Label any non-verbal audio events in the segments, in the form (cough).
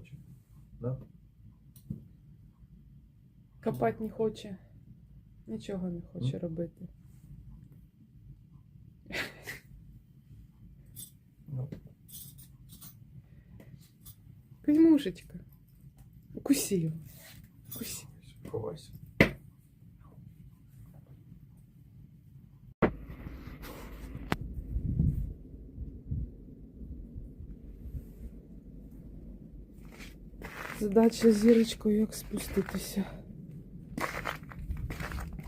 хоче. Да? Копати не хоче. Нічого не хоче робити. Ну, Кузьмушечка. Укуси Задача зірочкою, як спуститися.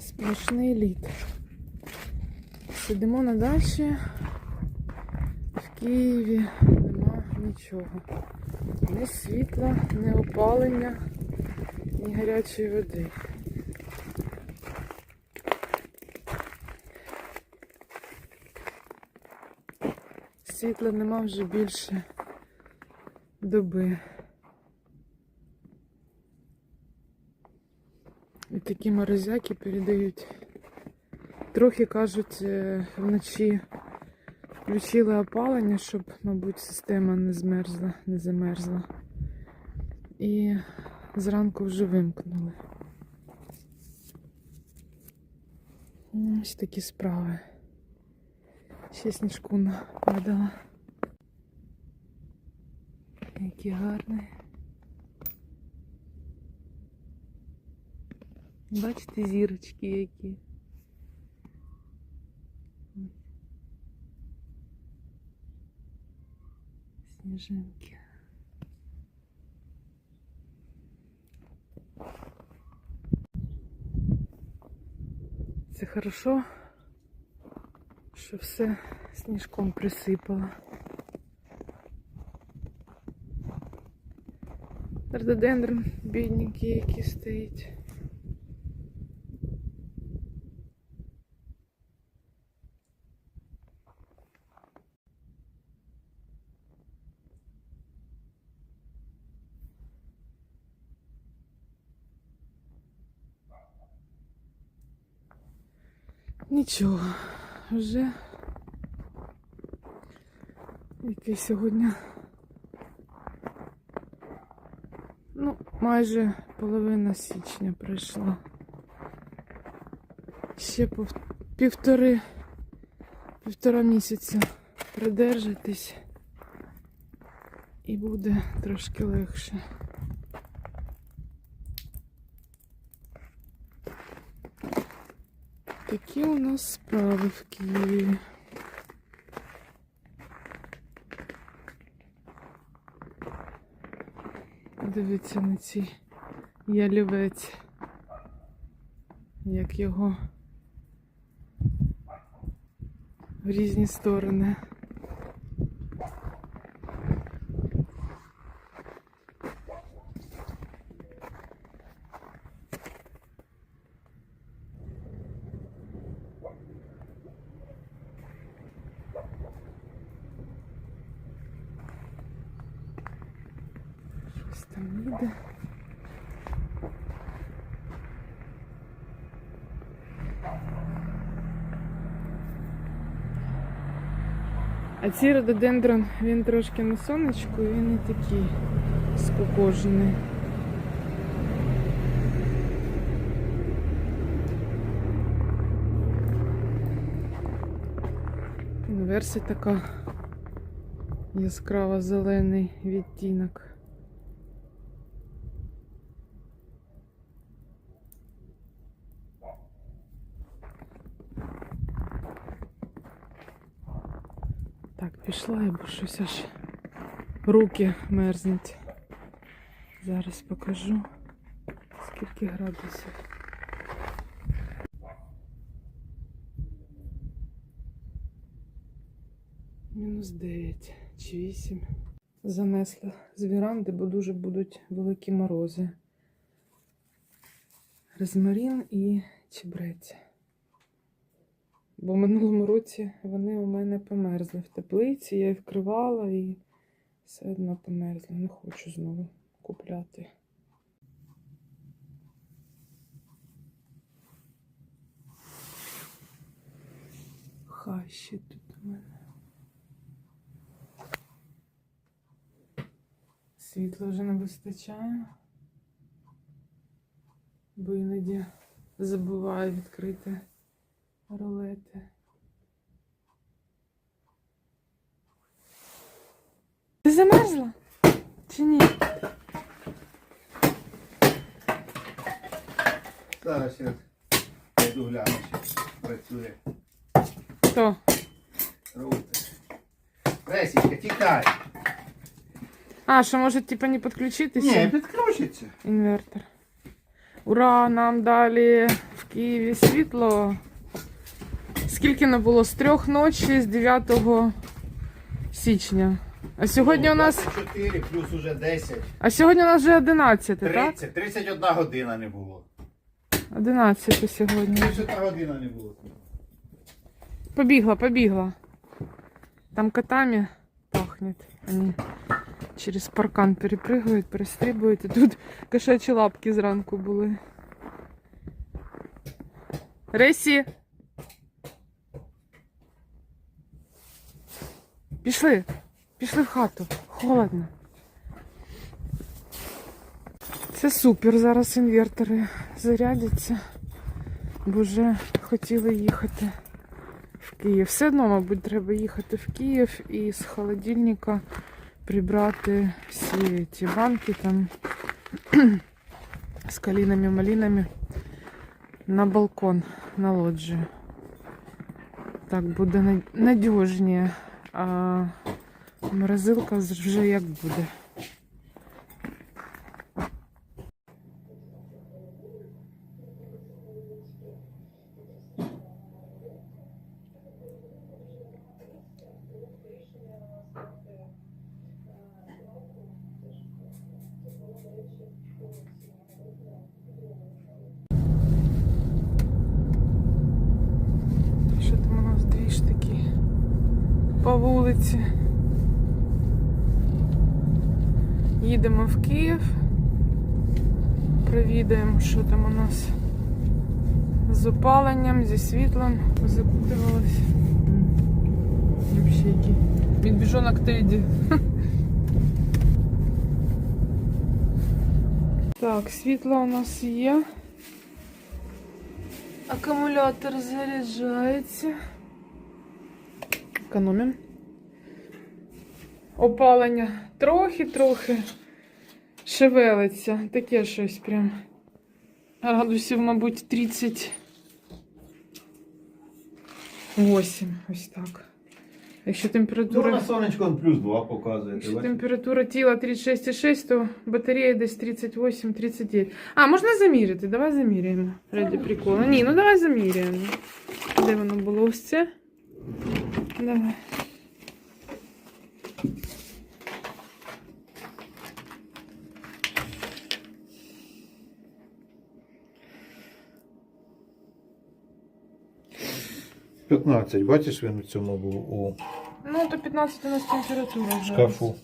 Сплошний лід. Сидимо на дачі. В Києві нема нічого. Ні світла, ні опалення, ні гарячої води. Світла нема вже більше доби. І такі морозяки передають. Трохи кажуть, е, вночі включили опалення, щоб, мабуть, система не змерзла, не замерзла. І зранку вже вимкнули. Ось такі справи. Ще сніжку нападала. Які гарні. Бачите зірочки які. Сніжинки. Це хорошо, що все сніжком присипало. Рододендрон бідненький, який стоїть. Нічого, вже який сьогодні. Ну, майже половина січня пройшла. Ще пов... півтори півтора місяця продержитись і буде трошки легше. Такі у нас справи в Києві. Дивіться на ці ялівець, як його в різні сторони. Щось там. А цей рододендрон, він трошки на сонечку, і він не такий скукожений. Інверсія така яскраво зелений відтінок. Бо щось аж руки мерзнуть. Зараз покажу, скільки градусів. Мінус 9 чи 8. Занесла з віранди, бо дуже будуть великі морози. Розмарін і чебрець. Бо в минулому році вони у мене померзли в теплиці, я їх вкривала і все одно померзли. Не хочу знову купляти. Хай ще тут у мене. Світла вже не вистачає. Бо іноді забуваю відкрити ролети. Ти замерзла? Чи ні? Зараз я йду гляну, чи працює Хто? роутер. Лесічка, тікай. А, що може типа не підключитися? Ні, підключиться. Інвертор. Ура! Нам далі в Києві світло. Скільки не було? З трьох ночі з 9 січня. А сьогодні у нас. 4 плюс уже 10. А сьогодні у нас вже 11, так? 30. 31 година не було. 11 сьогодні. 31 година не було. Побігла, побігла. Там котами пахнет. Они через паркан перепрыгивают, перестрибують. І тут кошачі лапки зранку були. Ресі! Пішли! Пішли в хату. Холодно. Це супер. Зараз інвертори зарядяться. Бо вже хотіли їхати в Київ. Все одно, мабуть, треба їхати в Київ і з холодильника прибрати всі ті банки там (clears throat) з калінами, малінами на балкон, на лоджію. Так буде на- надіжніше. А морозилка вже як буде. Що там у нас дві ж такі по вулиці. Їдемо в Київ. Провідаємо, що там у нас з опаленням, зі світлом. Закутувалось. Взагалі який відбіжонок Теді. Так, світло у нас є. Акумулятор заряджається. Економимо. Опалення трохи-трохи шевелиться. Таке щось прям. Градусів, мабуть, 38. Ось так. Якщо Ну, температура. на сонечко он плюс 2 показує. Якщо температура тіла 36,6, то батарея десь 38-39. А, можна заміряти? Давай заміряємо. Раді приколу. Ні, ну давай заміряємо. Де воно було ось це? Давай. – 15. Бачиш, він у цьому був у Ну, то 15 у нас температура зараз. шкафу.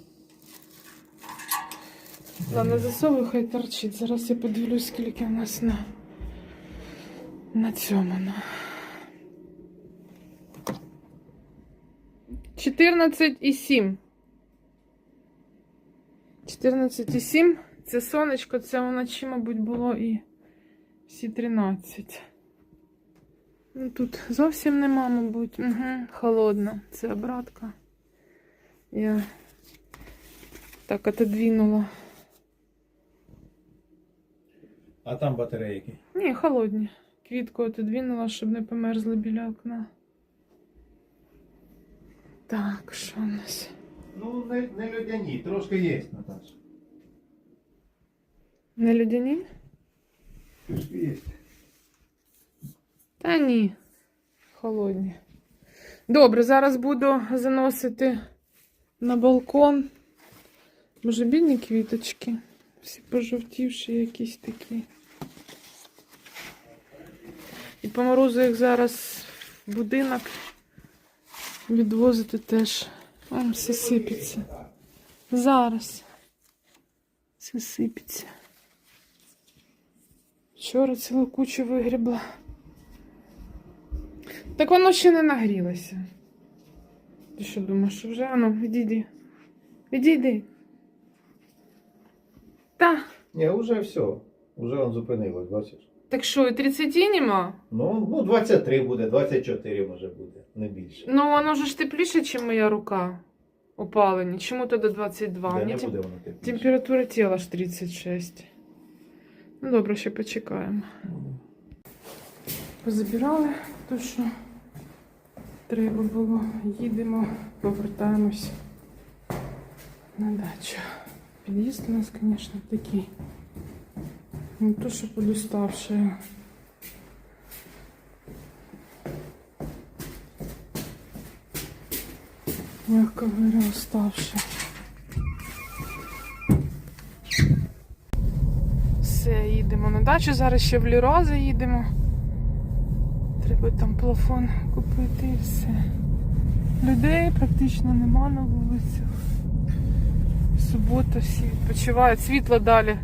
Ладно, засовуй, хай торчить. Зараз я подивлюсь, скільки у нас на, на цьому. На. 14,7. 14,7. Це сонечко, це вночі, мабуть, було і всі 13. Ну, тут зовсім нема, мабуть. Угу, холодно. Це обратка. Я так отодвинула. А там батарейки. Ні, холодні. Квітку отодвинула, щоб не померзли біля окна. Так, що у нас? Ну, не, не людяні, трошки є, Наташа. Не людяні? Трошки є. Та ні. Холодні. Добре, зараз буду заносити на балкон. Може, бідні квіточки. Всі пожовтівші якісь такі. І по морозу їх зараз в будинок відвозити теж. Там все сипеться. Зараз. Все сипеться. Вчора цілу кучу вигрібла. Так воно ще не нагрілося. Ти що думаєш, що вже? Ану, відійди. Відійди. Та, Ні, вже все. Уже он зупинилось, бачиш. так що, і 30 нема? Ну, ну 23 буде, 24 може буде, не більше. Ну, воно ж тепліше, ніж моя рука. Опалення. Чому тоді 22? Да, не тем- буде воно тепліше. Температура тіла ж 36. Ну, добре, ще почекаємо. Позабирали то, що треба було. Їдемо, повертаємось на дачу. Під'їзд у нас, звісно, такий. Не то, що подуставший. Мягко говоря, уставший. Все, їдемо на дачу. Зараз ще в Ліро заїдемо. Треба там плафон купити і все. Людей практично нема на вулицях. Субота всі відпочивають. Світло далі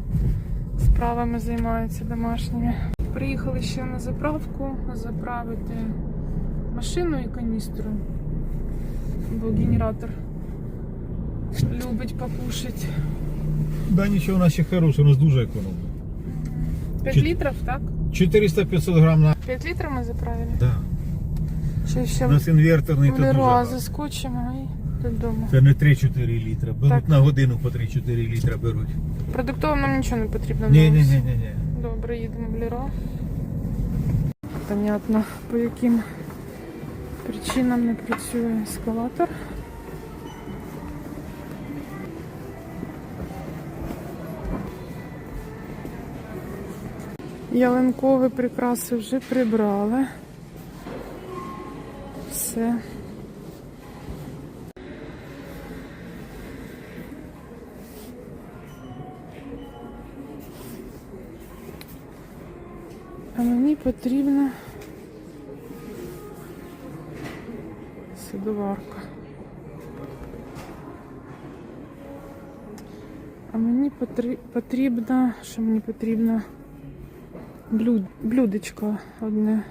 справами займаються домашніми. Приїхали ще на заправку заправити машину і каністру. Бо генератор любить покушати. Да, нічого, у нас ще хороше, у нас дуже економно. 5 Чот- літрів, так? 400-500 грам на... 5 літрів ми заправили. Да. Ще ще У нас інверторний то дуже Леруа гарно. заскочимо і додому. Це не 3-4 літра. Беруть Так. на годину по 3-4 літра беруть. Продуктово нам нічого не потрібно. Ні, ні, ні, ні, ні. Добре, їдемо в Леруа. Понятно, по яким причинам не працює ескалатор. Ялинкові прикраси вже прибрали. Все. А мені потрібна садоварка. А мені потр- потрібна, що мені потрібно блюд, блюдечко одне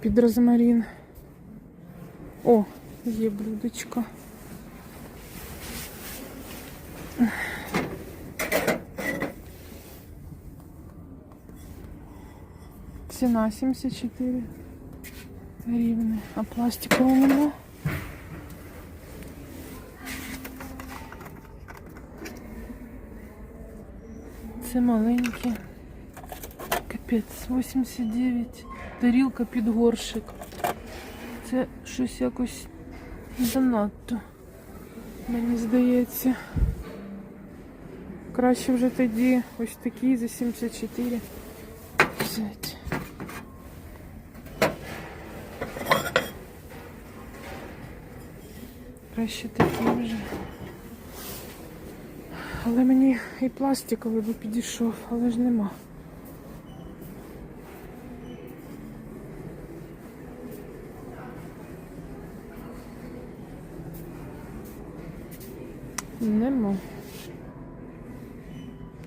під розмарин. О, є блюдечко. Ціна 74 гривни. А пластикового нема. Це маленькі. Капець, 89. Тарілка під горшик. Це щось якось занадто. Мені здається. Краще вже тоді ось такі за 74 взяти. Краще такі вже. Але мені і пластиковий би підійшов, але ж нема. Нема.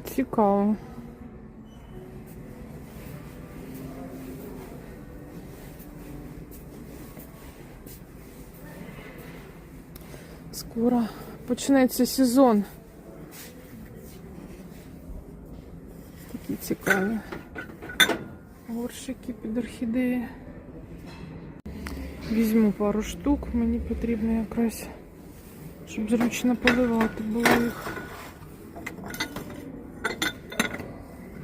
Цікаво. Скоро почнеться сезон. Такі цікаві. Горшики під орхідеї. Візьму пару штук, мені потрібно якраз, щоб зручно поливати було їх.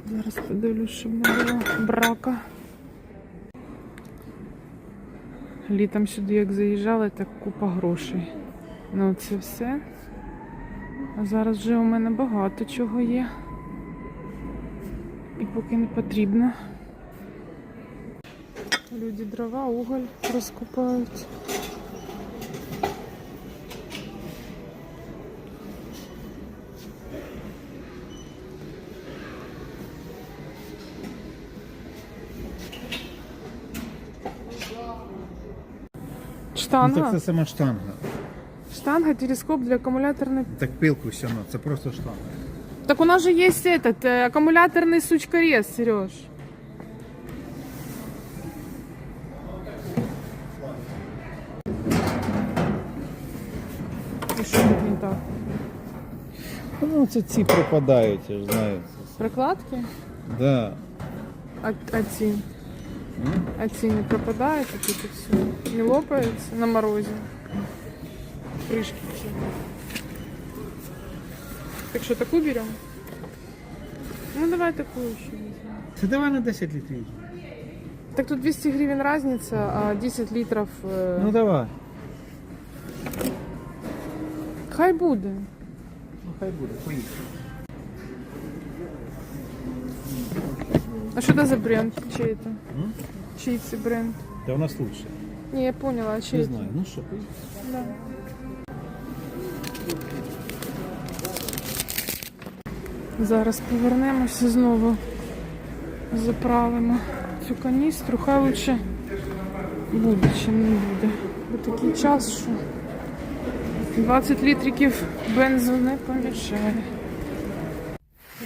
Зараз подивлюсь, щоб не було брака. Літом сюди як заїжджали, так купа грошей. Ну це все. А зараз вже у мене багато чого є. І поки не потрібно. Люди дрова, уголь розкупають. Ну, Штанга. так це сама штанга. Штанга, телескоп для аккумуляторной. Так пилку все одно, це просто штанга. Так у нас же есть этот э, аккумуляторный сучкорез, Сереж. И что тут не так? Ну, це ці пропадають, я ж знаю. Прокладки? Да. А, а ці? А ці не пропадають, а тут все. Не лопаються на морозі. Кришки ці. Так що таку беремо? Ну давай таку ще візьмемо. Це давай на 10 літрів. Так тут 200 гривен разница, а 10 литров... э, Ну давай. Хай буде. Ну хай буде, поїхали. А что это за бренд? Чей это? М? Чей це бренд? Та у нас лучше. Не, я поняла, а чей Не это? знаю. Ну що, поїхали. Да. Зараз повернемося знову. Заправимо цю каністру. Хай лучше буде, чим не буде. Бо такий час, що 20 літриків бензу не помішає.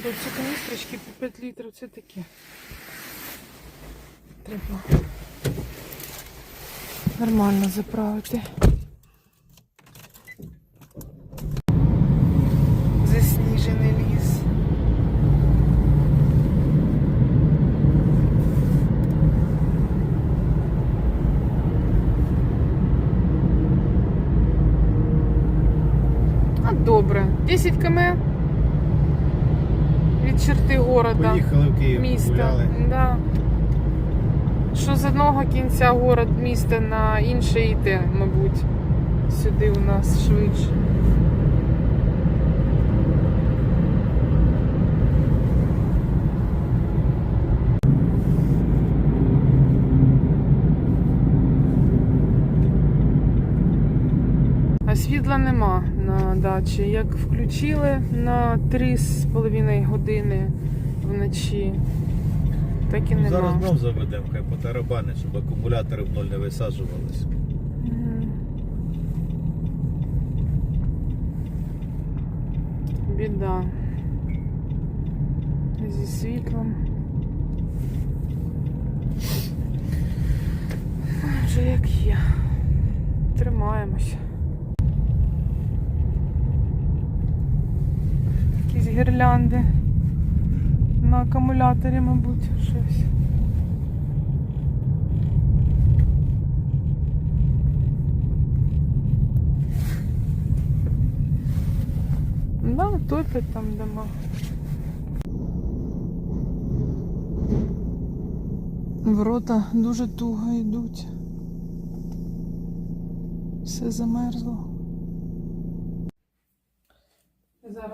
Ці каністрочки по 5 літрів це таке. Треба нормально заправити. Засніжений ліс. А добре. 10 км черти города. Поїхали в Київ, міста. Да. Що з одного кінця город міста на інше йде, мабуть. Сюди у нас швидше. А світла нема дачі. Як включили на 3,5 години вночі, так і нема. Зараз знов заведемо, хай потарабани, щоб акумулятори в ноль не висаджувались. Мгм. Біда. Зі світлом. Вже як є. Тримаємося. Якісь гірлянди. На акумуляторі, мабуть, щось. Да, топять там дома. Ворота дуже туго йдуть. Все замерзло.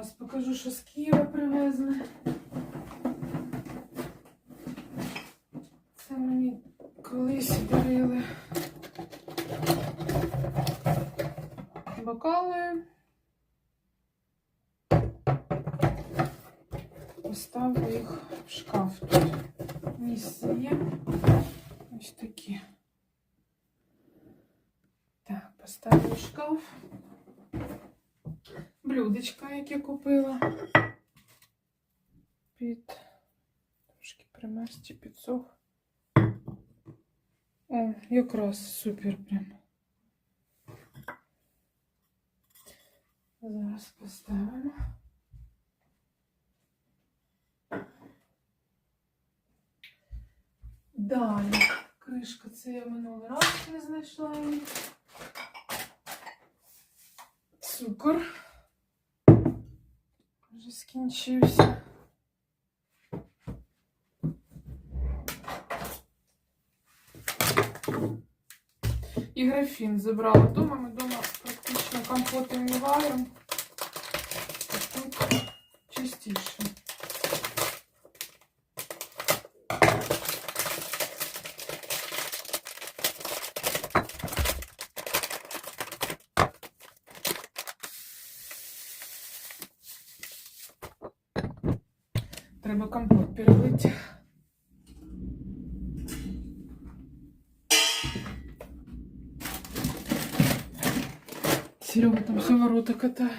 Зараз покажу, що з Києва привезли. Це мені колись дарили. Бокали. Поставлю їх в шкаф тут. Місце є. Ось такі. Так, поставлю в шкаф. Блюдечка, яке купила. Під трошки примерз чи підсох. О, якраз супер прям. Зараз поставимо. Далі. Кришка, це я минулий раз не знайшла. Цукор. Вже скінчився. І графін забрала вдома. Ми вдома практично компоти не варимо. Треба компот перелити. Серега там все ворота катає.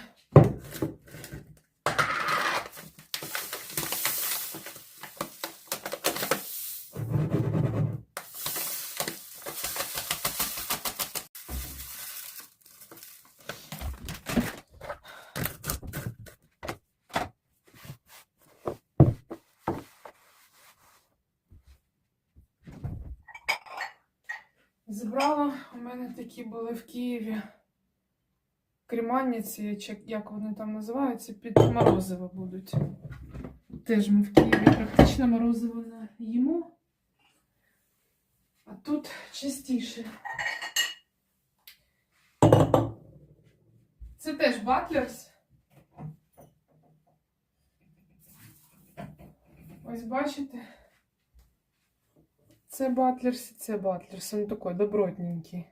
Забрала. У мене такі були в Києві креманниці, чи як вони там називаються, під морозиво будуть. Теж ми в Києві практично морозиво не їмо. А тут частіше. Це теж батлерс. Ось бачите. Це батлерс і це батлерс. Він такий добротненький.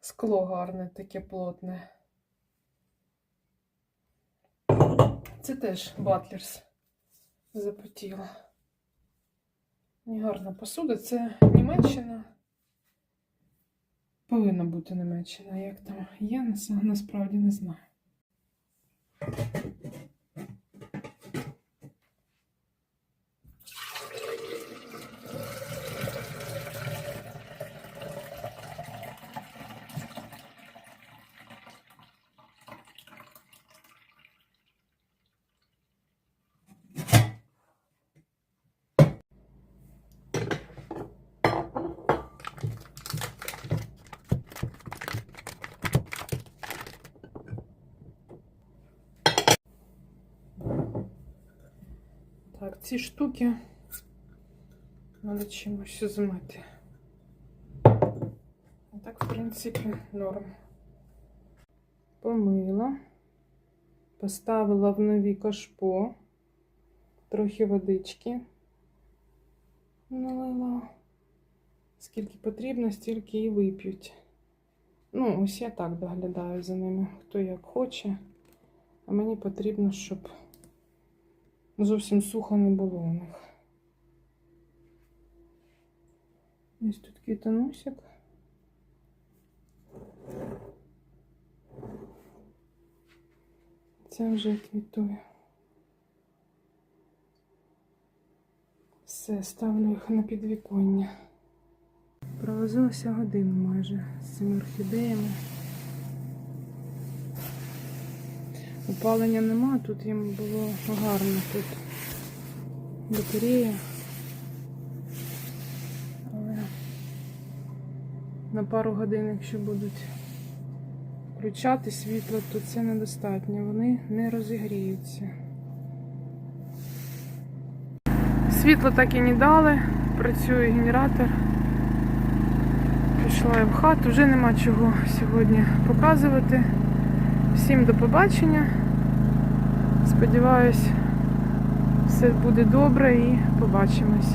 Скло гарне, таке плотне. Це теж батлерс. Запотіла. І гарна посуда. Це Німеччина. Повинна бути Німеччина. Як там є, насправді не знаю. Так, ці штуки треба чимось змити. А так, в принципі, норм. Помила, поставила в нові кашпо, трохи водички налила. Скільки потрібно, стільки і вип'ють. Ну, ось я так доглядаю за ними, хто як хоче. А мені потрібно, щоб зовсім сухо не було у них. Ось тут квітоносик. Це вже квітує. Все, ставлю їх на підвіконня. Провозилася годину майже з цими орхідеями. Опалення нема, тут їм було гарно тут батарея. Але на пару годин, якщо будуть включати світло, то це недостатньо. Вони не розігріються. Світло так і не дали, працює генератор. Пішла я в хату, вже нема чого сьогодні показувати. Всім до побачення. Сподіваюсь, все буде добре і побачимось.